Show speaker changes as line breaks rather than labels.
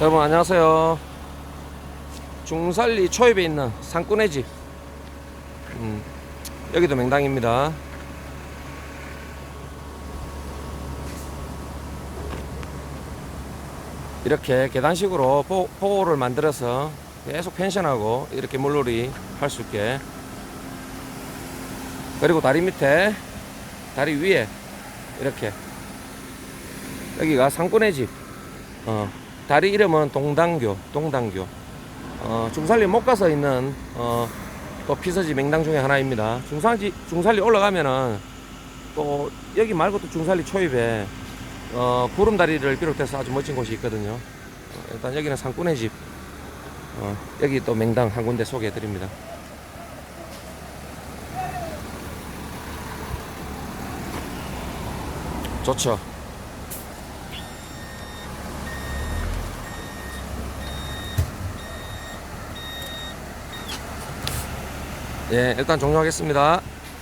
여러분 안녕하세요. 중살리 초입에 있는 산꾼의 집. 음, 여기도 맹당입니다. 이렇게 계단식으로 포, 포를 만들어서 계속 펜션하고 이렇게 물놀이 할 수 있게 그리고 다리 밑에 다리 위에 이렇게 여기가 상꾼의 집 어, 다리 이름은 동당교 동당교. 어, 중살리 못 가서 있는 어, 또 피서지 맹당 중에 하나입니다. 중산지, 중살리 올라가면은 또 여기 말고 또 중살리 초입에 어, 구름다리를 비롯해서 아주 멋진 곳이 있거든요. 어, 일단 여기는 상꾼의 집. 어, 여기 또 맹당 한 군데 소개해 드립니다. 좋죠 예 일단 종료하겠습니다